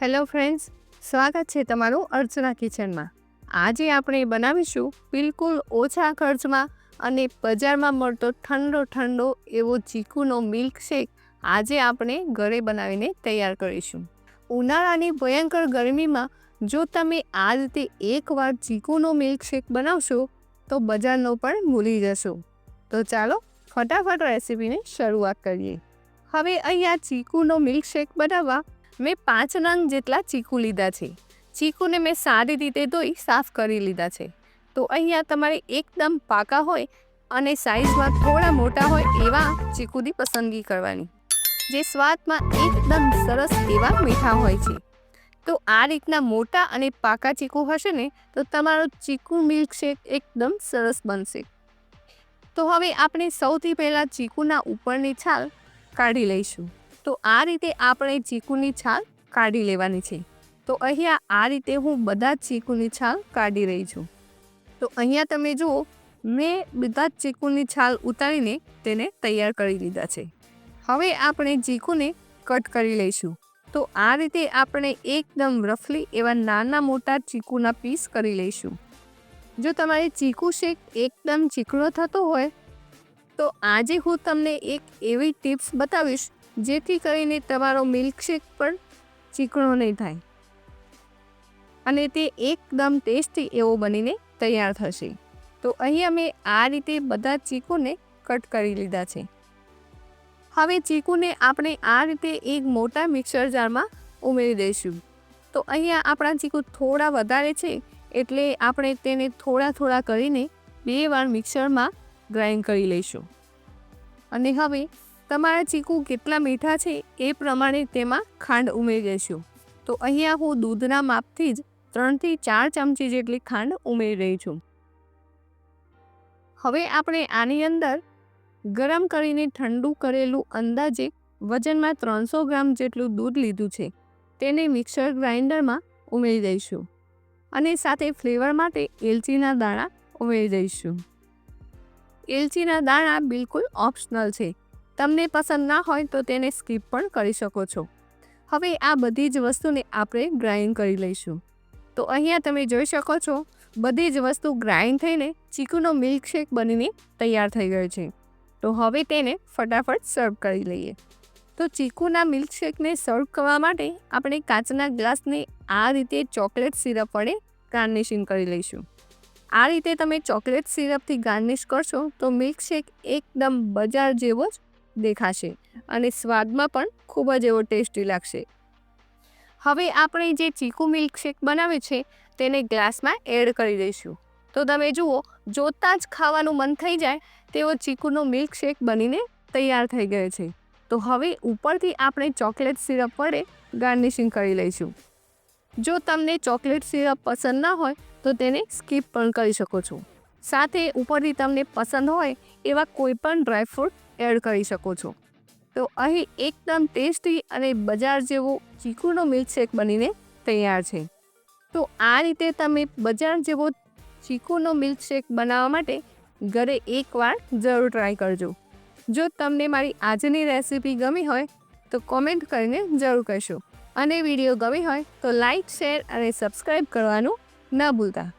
Hello friends, સ્વાગત છે તમારું અર્ચના કિચનમાં. આજે આપણે બનાવીશું બિલકુલ ઓછા ખર્ચમાં અને બજારમાં મળતો ઠંડો ઠંડો એવો ચીકુનો મિલ્કશેક આજે આપણે ઘરે બનાવીને તૈયાર કરીશું. ઉનાળાની ભયંકર ગરમીમાં જો તમે આ રીતે એકવાર ચીકુનો મિલ્કશેક બનાવશો, તો બજારનો પણ ભૂલી જશો. તો ચાલો ફટાફટ રેસીપીની શરૂઆત કરીએ. હવે અહીંયા ચીકુનો મિલ્કશેક બનાવવા મેં પાંચ નંગ જેટલા ચીકુ લીધા છે. ચીકુને મેં સારી રીતે ધોઈ સાફ કરી લીધા છે. તો અહીંયા તમારે એકદમ પાકા હોય અને સાઇઝમાં થોડા મોટા હોય એવા ચીકુની પસંદગી કરવાની. જે સ્વાદમાં એકદમ સરસ એવા મીઠા હોય છે. તો આ રીતના મોટા અને પાકા ચીકુ હશે ને, તો તમારો ચીકુ મિલ્કશેક એકદમ સરસ બનશે. તો હવે આપણે સૌથી પહેલાં ચીકુના ઉપરની છાલ કાઢી લઈશું. તો આ રીતે આપણે ચીકુની છાલ કાઢી લેવાની છે. તો અહીંયા આ રીતે હું બધા જ ચીકુની છાલ કાઢી રહી છું. તો અહીંયા તમે જુઓ, મેં બધા જ ચીકુની છાલ ઉતારીને તેને તૈયાર કરી લીધા છે. હવે આપણે ચીકુને કટ કરી લઈશું. તો આ રીતે આપણે એકદમ રફલી એવા નાના મોટા ચીકુના પીસ કરી લઈશું. જો તમારે ચીકુ શેક એકદમ ચીકણો થતો હોય, તો આજે હું તમને એક એવી ટિપ્સ બતાવીશ જેથી કરીને તમારો મિલ્કશેક પણ ચીકણો નહીં થાય. અને તે એકદમ ટેસ્ટી એવો બનીને તૈયાર થશે. તો અહીંયા મેં આ રીતે બધા ચીકુને કટ કરી લીધા છે. હવે ચીકુને આપણે આ રીતે એક મોટા મિક્સર જારમાં ઉમેરી દઈશું. તો અહીંયા આપણા ચીકુ થોડા વધારે છે એટલે આપણે તેને થોડા થોડા કરીને બે વાર મિક્સરમાં ગ્રાઇન્ડ કરી લઈશું. અને હવે તમારા ચીકુ કેટલા મીઠા છે એ પ્રમાણે તેમાં ખાંડ ઉમેરી દઈશું તો અહીંયા હું દૂધના માપથી જ ત્રણથી ચાર ચમચી જેટલી ખાંડ ઉમેરી રહી છું. હવે આપણે આની અંદર ગરમ કરીને ઠંડુ કરેલું અંદાજે વજનમાં ત્રણસો ગ્રામ જેટલું દૂધ લીધું છે, તેને મિક્સર ગ્રાઇન્ડરમાં ઉમેરી દઈશું. અને સાથે ફ્લેવર માટે એલચીના દાણા ઉમેરી દઈશું. એલચીના દાણા બિલકુલ ઓપ્શનલ છે તમને પસંદ ના હોય તો તેને સ્કીપ પણ કરી શકો છો. હવે આ બધી જ વસ્તુને આપણે ગ્રાઇન્ડ કરી લઈશું. તો અહીંયા તમે જોઈ શકો છો, બધી જ વસ્તુ ગ્રાઇન્ડ થઈને ચીકુનો મિલ્કશેક બનીને તૈયાર થઈ ગયો છે. તો હવે તેને ફટાફટ સર્વ કરી લઈએ. તો ચીકુના મિલ્કશેકને સર્વ કરવા માટે આપણે કાચના ગ્લાસને આ રીતે ચોકલેટ સિરપ વડે ગાર્નિશિંગ કરી લઈશું. આ રીતે તમે ચોકલેટ સિરપથી ગાર્નિશ કરશો તો મિલ્કશેક એકદમ બજાર જેવો જ દેખાશે અને સ્વાદમાં પણ ખૂબ જ એવો ટેસ્ટી લાગશે. હવે આપણે જે ચીકુ મિલ્કશેક બનાવે છે, તેને ગ્લાસમાં એડ કરી દઈશું. તો તમે જુઓ, જોતાં જ ખાવાનું મન થઈ જાય તેવો ચીકુનો મિલ્કશેક બનીને તૈયાર થઈ ગયો છે. તો હવે ઉપરથી આપણે ચોકલેટ સિરપ વડે ગાર્નિશિંગ કરી લઈશું. જો તમને ચોકલેટ સિરપ પસંદ ના હોય, તો તેને સ્કીપ પણ કરી શકો છો. સાથે ઉપરથી તમને પસંદ હોય એવા કોઈ પણ ડ્રાયફ્રૂટ એડ કરી શકો છો. તો અહીં એકદમ ટેસ્ટી અને બજાર જેવો ચીકુનો મિલ્કશેક બનીને તૈયાર છે. તો આ રીતે તમે બજાર જેવો ચીકુનો મિલ્કશેક બનાવવા માટે ઘરે એકવાર જરૂર ટ્રાય કરજો. જો તમને મારી આજની રેસીપી ગમી હોય, તો કોમેન્ટ કરીને જરૂર કહેશો. અને વીડિયો ગમી હોય, તો લાઇક શેર અને સબસ્ક્રાઈબ કરવાનું ન ભૂલતા.